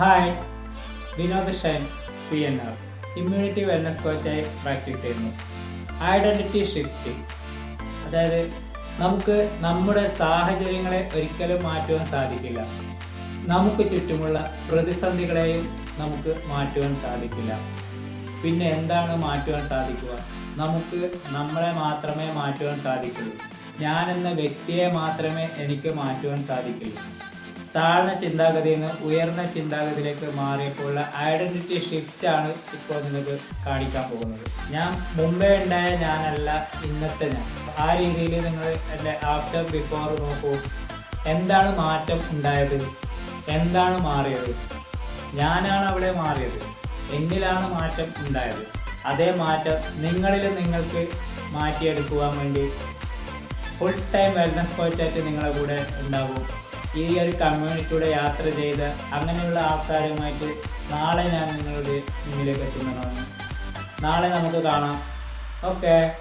Hi Vinod P N R immunity wellness കോച്ചായി practice ചെയ്യുന്നു. Identity shifting അതായത് നമുക്ക് നമ്മുടെ സാഹചര്യങ്ങളെ ഒരിക്കലും മാറ്റുവാൻ സാധിക്കില്ല. നമുക്ക് ചുറ്റുമുള്ള പ്രതിസന്ധികളെയും നമുക്ക് മാറ്റുവാൻ സാധിക്കില്ല. പിന്നെ എന്താണ് മാറ്റുവാൻ സാധിക്കുക? നമുക്ക് നമ്മളെ മാത്രമേ മാറ്റുവാൻ സാധിക്കുള്ളൂ. ഞാൻ എന്ന വ്യക്തിയെ മാത്രമേ എനിക്ക് മാറ്റുവാൻ സാധിക്കുള്ളൂ. താഴ്ന്ന ചിന്താഗതിയിൽ നിന്ന് ഉയർന്ന ചിന്താഗതിയിലേക്ക് മാറിയപ്പോഴുള്ള ഐഡന്റിറ്റി ഷിഫ്റ്റ് ആണ് ഇപ്പോൾ നിങ്ങൾക്ക് കാണിക്കാൻ പോകുന്നത്. ഞാൻ മുമ്പേ ഉണ്ടായ ഞാനല്ല ഇന്നത്തെ ഞാൻ. ആ രീതിയിൽ നിങ്ങൾ എന്റെ ആഫ്റ്റർ ബിഫോർ നോക്കൂ. എന്താണ് മാറ്റം ഉണ്ടായത്? എന്താണ് മാറിയത്? ഞാനാണ് അവിടെ മാറിയത്. എന്നിലാണ് മാറ്റം ഉണ്ടായത്. അതേ മാറ്റം നിങ്ങളിൽ നിങ്ങൾക്ക് മാറ്റിയെടുക്കുവാൻ വേണ്ടി ഫുൾ ടൈം വെൽനസ് കോച്ചായിട്ട് നിങ്ങളുടെ കൂടെ ഉണ്ടാവും. ഈ ഒരു കമ്മ്യൂണിറ്റിയുടെ യാത്ര ചെയ്ത അങ്ങനെയുള്ള ആൾക്കാരുമായിട്ട് നാളെ ഞാൻ നിങ്ങളുടെ മുന്നിലേക്ക് എത്തുന്നതാണ്. നാളെ നമുക്ക് കാണാം. ഓക്കെ.